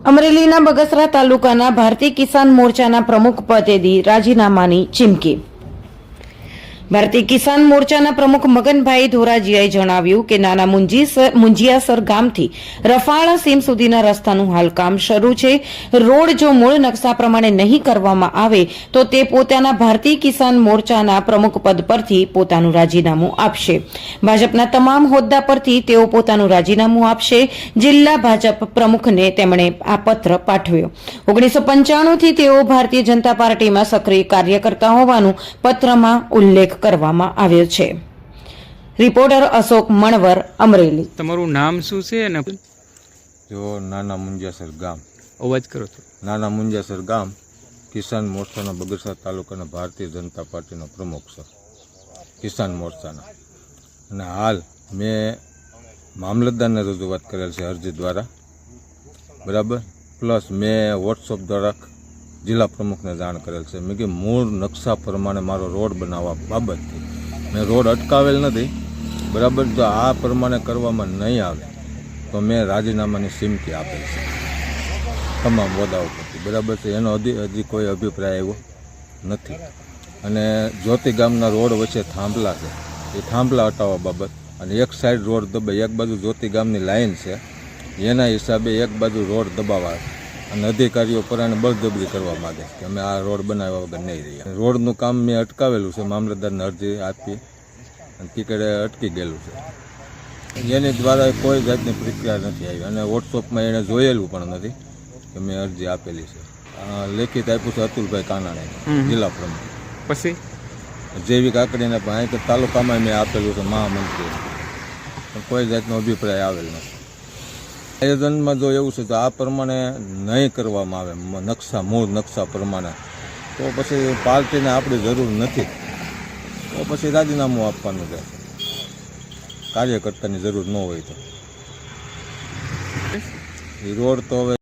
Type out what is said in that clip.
અમરેલીના બગસરા તાલુકાના ભારતીય કિસાન મોરચાના પ્રમુખ પદેથી રાજીનામાની ચીમકી. ભારતીય કિસાન મોરચાના પ્રમુખ મગનભાઈ ધોરાજીયાએ જણાવ્યું કે નાના મુંજિયાસર ગામથી રફાળા સીમ સુધીના રસ્તાનું હાલ કામ શરૂ છે. રોડ જો મૂળ નકશા પ્રમાણે નહીં કરવામાં આવે, તો તે પોતાના ભારતીય કિસાન મોરચાના પ્રમુખ પદ પરથી પોતાનું રાજીનામું આપશે. ભાજપના તમામ હોદ્દા પરથી તેઓ પોતાનું રાજીનામું આપશે. જિલ્લા ભાજપ પ્રમુખને તેમણે આ પત્ર પાઠવ્યો. ઓગણીસો પંચાણુંથી તેઓ ભારતીય જનતા પાર્ટીમાં સક્રિય કાર્યકર્તા હોવાનું પત્રમાં ઉલ્લેખ કરવામાં આવ્યો છે. રિપોર્ટર અશોક મણવર અમરેલી. તમારું નામ શું છે અને જો નાના મુંજાસર ગામ. અવાજ કરો તો. નાના મુંજાસર ગામ કિસાન મોરચાના બગસરા તાલુકાના ભારતીય જનતા પાર્ટીનો પ્રમુખ છે. કિસાન મોરચાના. અને હાલ મેં મામલતદારને રજૂઆત કરેલ છે અરજી દ્વારા. બરાબર? પ્લસ મેં વોટ્સઅપ દ્વારા જિલ્લા પ્રમુખને જાણ કરેલ છે. મેં કે મૂળ નકશા પ્રમાણે મારો રોડ બનાવવા બાબતથી. મેં રોડ અટકાવેલ નથી. બરાબર, જો આ પ્રમાણે કરવામાં નહીં આવે, તો મેં રાજીનામાની સિમકી આપેલ છે. તમામ હોદ્દાઓ પરથી. બરાબર છે, એનો હજી હજી કોઈ અભિપ્રાય એવો નથી. અને જ્યોતિ ગામના રોડ વચ્ચે થાંભલા છે. એ થાંભલા હટાવવા બાબત અને એક સાઈડ રોડ દબાઈ એક બાજુ જ્યોતિ ગામની લાઈન છે. એના હિસાબે એક બાજુ રોડ દબાવવા અને અધિકારીઓ પર આને બળજબરી કરવા માગે કે અમે આ રોડ બનાવ્યા વગર નહીં રહ્યા રોડનું કામ મેં અટકાવેલું છે મામલતદારને અરજી આપી અને ટિકિટે અટકી ગયેલું છે. એની દ્વારા કોઈ જાતની પ્રક્રિયા નથી આવી અને વોટ્સઅપમાં એણે જોયેલું પણ નથી કે મેં અરજી આપેલી છે. લેખિત આપ્યું છે અતુલભાઈ કાનાણે જિલ્લા પ્રમુખ. પછી? જૈવિક આકડીને પણ અહીં તાલુકામાં મેં આપેલું છે મહામંત્રી. પણ કોઈ જાતનો અભિપ્રાય આવેલ નથી. આયોજનમાં જો એવું છે તો આ પ્રમાણે નહીં કરવામાં આવે નકશા, મૂળ નકશા પ્રમાણે. તો પછી પાર્ટીને આપણી જરૂર નથી. તો પછી રાજીનામું આપવાનું છે. કાર્યકર્તાની જરૂર ન હોય તો. રોડ તો હવે